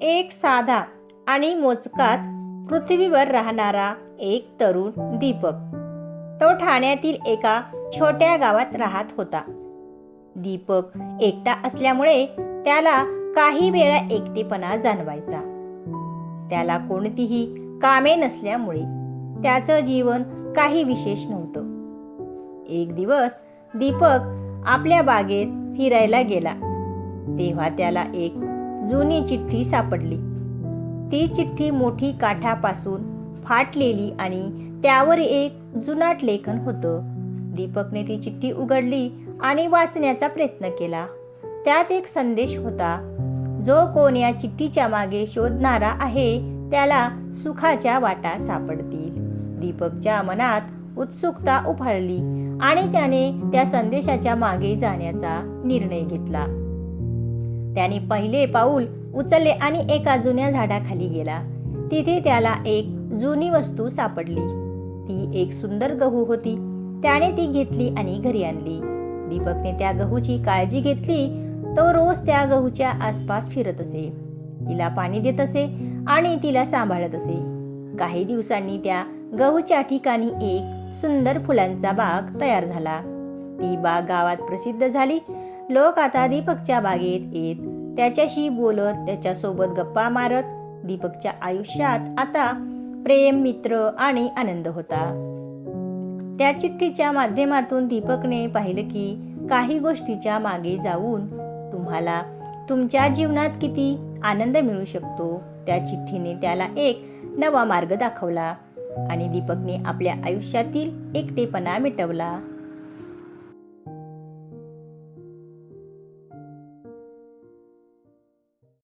एक साधा आणि मोजकाच पृथ्वीवर राहणारा एक तरुण दीपक. तो ठाण्यातील एका छोट्या गावात राहत होता. दीपक एकटा असल्यामुळे त्याला काही वेळा एकटेपणा जाणवायचा. त्याला कोणतीही कामे नसल्यामुळे त्याचं जीवन काही विशेष नव्हतं. एक दिवस दीपक आपल्या बागेत फिरायला गेला. तेव्हा त्याला एक जुनी चिठ्ठी सापडली. ती चिठ्ठी मोठी काठापासून फाटलेली आणि त्यावर एक जुनाट लेखन होतं. दीपकने ती चिठ्ठी उघडली आणि वाचण्याचा प्रयत्न केला. त्यात एक संदेश होता जो कोण या चिठ्ठीच्या मागे शोधणारा आहे त्याला सुखाच्या वाटा सापडतील. दीपकच्या मनात उत्सुकता उफाळली आणि त्याने त्या संदेशाच्या मागे जाण्याचा निर्णय घेतला. त्याने पहिले पाऊल उचलले आणि एका जुन्या झाडाखाली गेला. तिथे त्याला एक जुनी वस्तू सापडली. ती एक सुंदर गहू होती. त्याने ती घेतली आणि घरी आणली. दीपकने त्या गहूची काळजी घेतली. तो रोज त्या गहूच्या आसपास फिरत असे. तिला पाणी देत असे आणि तिला सांभाळत असे. काही दिवसांनी त्या गहूच्या ठिकाणी एक सुंदर फुलांचा बाग तयार झाला. ती बाग गावात प्रसिद्ध झाली. लोक आता दीपकच्या बागेत येत त्याच्याशी बोलत त्याच्यासोबत गप्पा मारत दीपकच्या आयुष्यात आता प्रेम मित्र आणि आनंद होता. त्या चिठ्ठीच्या माध्यमातून दीपकने पाहिलं की काही गोष्टीच्या मागे जाऊन तुम्हाला तुमच्या जीवनात किती आनंद मिळू शकतो त्या चिठ्ठीने त्याला एक नवा मार्ग दाखवला आणि दीपकने आपल्या आयुष्यातील एकटेपणा मिटवला.